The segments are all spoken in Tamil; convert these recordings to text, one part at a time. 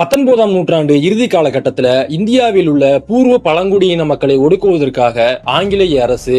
பத்தொன்பதாம் நூற்றாண்டு இறுதி காலகட்டத்தில் இந்தியாவில் உள்ள பூர்வ பழங்குடியின மக்களை ஒடுக்குவதற்காக ஆங்கிலேய அரசு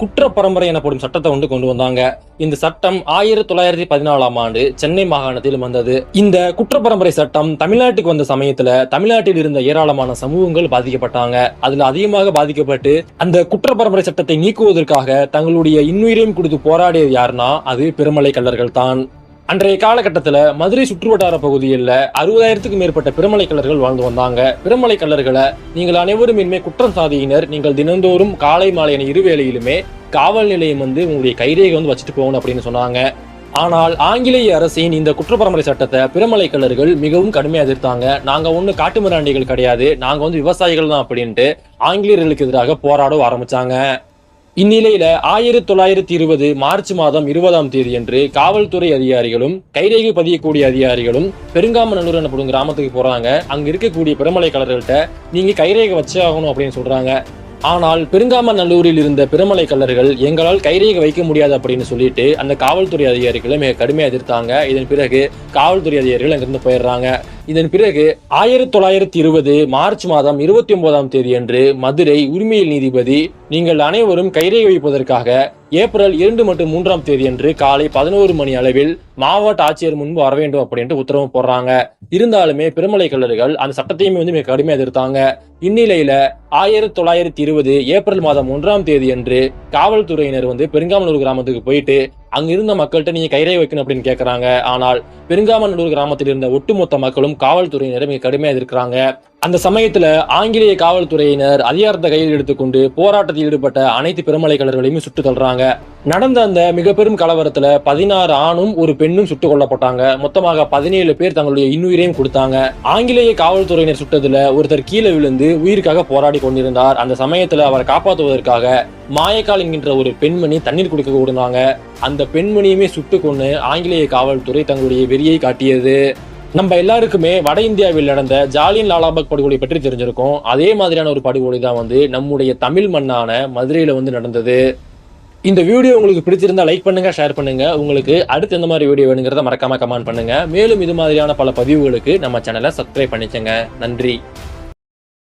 குற்ற பரம்பரை எனப்படும் சட்டத்தை வந்து கொண்டு வந்தாங்க. இந்த சட்டம் ஆயிரத்தி தொள்ளாயிரத்தி பதினாலாம் ஆண்டு சென்னை மாகாணத்தில் வந்தது. இந்த குற்ற பரம்பரை சட்டம் தமிழ்நாட்டுக்கு வந்த சமயத்துல தமிழ்நாட்டில் இருந்த ஏராளமான சமூகங்கள் பாதிக்கப்பட்டாங்க. அதுல அதிகமாக பாதிக்கப்பட்டு அந்த குற்ற பரம்பரை சட்டத்தை நீக்குவதற்காக தங்களுடைய இன்னுயிரையும் கொடுத்து போராடியது யாருன்னா அது பெருமலை கல்லர்கள் தான். அன்றைய காலகட்டத்தில் மதுரை சுற்றுவட்டார பகுதியில் அறுபதாயிரத்துக்கும் மேற்பட்ட பிரமலை கல்லர்கள் வாழ்ந்து வந்தாங்க. பிரமலை கல்லர்களை நீங்கள் அனைவரும் இனிமே குற்றம் சாதியினர். நீங்கள் தினந்தோறும் காலை மாலை என இருவேளையிலுமே காவல் நிலையம் வந்து உங்களுடைய கைரேகை வந்து வச்சுட்டு போகணும் அப்படின்னு சொன்னாங்க. ஆனால் ஆங்கிலேய அரசின் இந்த குற்றப்பரம்பரை சட்டத்தை பிரமலை கல்லர்கள் மிகவும் கடுமையாக எதிர்த்தாங்க. நாங்க காட்டு காட்டுமிராண்டிகள் கிடையாது. நாங்கள் வந்து விவசாயிகள் தான் அப்படின்ட்டு ஆங்கிலேயர்களுக்கு எதிராக போராட ஆரம்பிச்சாங்க. இந்நிலையில ஆயிரத்தி தொள்ளாயிரத்தி இருபது மார்ச் மாதம் இருபதாம் தேதி என்று காவல்துறை அதிகாரிகளும் கைரேகை பதியக்கூடிய அதிகாரிகளும் பெருங்காமநல்லூர் எனப்படும் கிராமத்துக்கு போறாங்க. அங்க இருக்கக்கூடிய பெருமலைக்கலர்கள்ட்ட நீங்க கைரேகை வச்சே ஆகணும் அப்படின்னு சொல்றாங்க. ஆனால் பெருங்காமநல்லூரில் இருந்த பெருமலை கல்லர்கள் எங்களால் கைரேகை வைக்க முடியாது அப்படின்னு சொல்லிட்டு அந்த காவல்துறை அதிகாரிகளை மிக கடுமையாக எதிர்த்தாங்க. இதன் பிறகு காவல்துறை அதிகாரிகள் அங்கிருந்து போயிடுறாங்க. இதன் பிறகு ஆயிரத்தி தொள்ளாயிரத்தி இருபது மார்ச் மாதம் இருபத்தி ஒன்பதாம் தேதி அன்று மதுரை உரிமையில் நீதிபதி நீங்கள் அனைவரும் கைரேகை வைப்பதற்காக ஏப்ரல் இரண்டு மற்றும் மூன்றாம் தேதி அன்று காலை பதினோரு மணி அளவில் மாவட்ட ஆட்சியர் முன்பு வர வேண்டும் அப்படின்ட்டு உத்தரவு போடுறாங்க. இருந்தாலுமே பெருமலை கல்லர்கள் அந்த சட்டத்தையுமே வந்து மிக கடுமையாக எதிர்த்தாங்க. இந்நிலையில ஆயிரத்தி தொள்ளாயிரத்தி இருபது ஏப்ரல் மாதம் ஒன்றாம் தேதி அன்று காவல்துறையினர் வந்து பெருங்காமலூர் கிராமத்துக்கு போயிட்டு அங்க இருந்த மக்கள்கிட்ட நீங்க கைரை வைக்கணும் அப்படின்னு கேக்குறாங்க. ஆனால் பெருங்காமநல்லூர் கிராமத்தில் இருந்த ஒட்டுமொத்த மக்களும் காவல்துறையினரை மிக கடுமையாக இருக்கிறாங்க அந்த சமயத்துல ஆங்கிலேய காவல்துறையினர் அதிகாரத்தை கையில் எடுத்துக்கொண்டு போராட்டத்தில் ஈடுபட்ட அனைத்து பெருமலை பெருமலைக்கலர்களையும் சுட்டு தள்ளுறாங்க. நடந்த அந்த மிக பெரும் கலவரத்துல பதினாறு ஆணும் ஒரு பெண்ணும் சுட்டுக் கொல்லப்பட்டாங்க. மொத்தமாக பதினேழு பேர் தங்களுடைய இன்னுயிரையும் கொடுத்தாங்க. ஆங்கிலேய காவல்துறையினர் சுட்டதுல ஒருத்தர் கீழே விழுந்து உயிருக்காக போராடி கொண்டிருந்தார். அந்த சமயத்துல அவரை காப்பாற்றுவதற்காக மாயக்கால் என்கின்ற ஒரு பெண்மணி தண்ணீர் குடிக்க கொடுத்தாங்க அந்த பெண்மணியுமே சுட்டு கொண்டு ஆங்கிலேய காவல்துறை தங்களுடைய வெறியை காட்டியது. நம்ம எல்லாருக்குமே வட இந்தியாவில் நடந்த ஜாலியன் லாலாபாக் படுகொலை பற்றி தெரிஞ்சிருக்கும். அதே மாதிரியான ஒரு படுகொலை தான் வந்து நம்முடைய தமிழ் மண்ணான மதுரையில வந்து நடந்தது. இந்த வீடியோ உங்களுக்கு பிடிச்சிருந்தா லைக் பண்ணுங்க ஷேர் பண்ணுங்க. உங்களுக்கு அடுத்து எந்த மாதிரி வீடியோ வேணுங்கிறத மறக்காம கமெண்ட் பண்ணுங்க. மேலும் இது மாதிரியான பல பதிவுகளுக்கு நம்ம சேனலை சப்ஸ்கிரைப் பண்ணிக்கங்க. நன்றி.